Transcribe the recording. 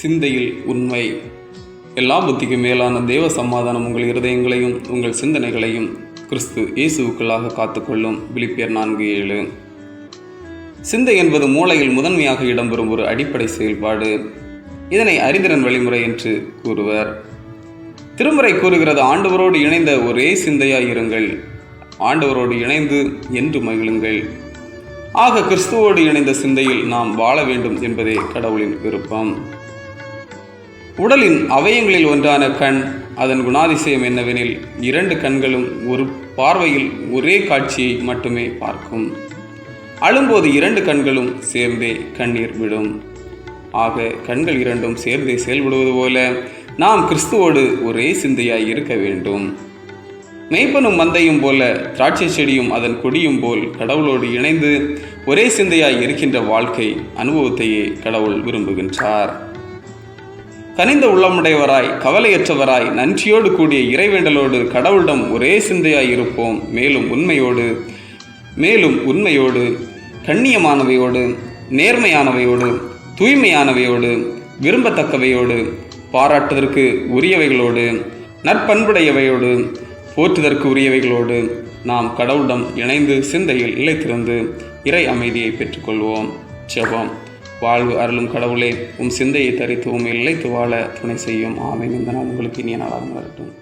சிந்தையில் உண்மை. எல்லா புத்திக்கும் மேலான தேவ சமாதானம் உங்கள் இருதயங்களையும் உங்கள் சிந்தனைகளையும் கிறிஸ்து இயேசுவுக்குள்ளாக காத்துக்கொள்ளும். பிலிப்பியர் நான்கு ஏழு. சிந்தை என்பது மூளையில் முதன்மையாக இடம்பெறும் ஒரு அடிப்படை செயல்பாடு. இதனை அறிதிறன் வழிமுறை என்று கூறுவர். திருமுறை கூறுகிறது ஆண்டவரோடு இணைந்த ஒரே சிந்தையாய் இருங்கள். ஆண்டவரோடு இணைந்து என்று மகிழுங்கள். ஆக கிறிஸ்துவோடு இணைந்த சிந்தையில் நாம் வாழ வேண்டும் என்பதே கடவுளின் விருப்பம். உடலின் அவயங்களில் ஒன்றான கண் அதன் குணாதிசயம் என்னவெனில் இரண்டு கண்களும் ஒரு பார்வையில் ஒரே காட்சியை மட்டுமே பார்க்கும். அழும்போது இரண்டு கண்களும் சேர்ந்தே கண்ணீர் விடும். ஆக கண்கள் இரண்டும் சேர்ந்தே செயல்படுவது போல நாம் கிறிஸ்துவோடு ஒரே சிந்தையாய் இருக்க வேண்டும். மெய்ப்பனும் மந்தையும் போல திராட்சை செடியும் அதன் கொடியும் போல் கடவுளோடு இணைந்து ஒரே சிந்தையாய் இருக்கின்ற வாழ்க்கை அனுபவத்தையே கடவுள் விரும்புகின்றார். கனிந்த உள்ளமுடையவராய் கவலையற்றவராய் நன்றியோடு கூடிய இறைவேண்டலோடு கடவுளிடம் ஒரே சிந்தையாய் இருப்போம். மேலும் உண்மையோடு மேலும் உண்மையோடு கண்ணியமானவையோடு நேர்மையானவையோடு தூய்மையானவையோடு விரும்பத்தக்கவையோடு பாராட்டுதற்கு உரியவைகளோடு நற்பண்புடையவையோடு போற்றுதற்கு உரியவைகளோடு நாம் கடவுளிடம் இணைந்து சிந்தையில் நிலைத்திருந்து இறை அமைதியை பெற்றுக்கொள்வோம். ஜெபம். வாழ்வு அருளும் கடவுளே உம் சிந்தையை தரித்து உண்மை நிலைத்து வாழ துணை செய்யும். ஆமை இந்த நாள் உங்களுக்கு இனிய நாளாக வரட்டும்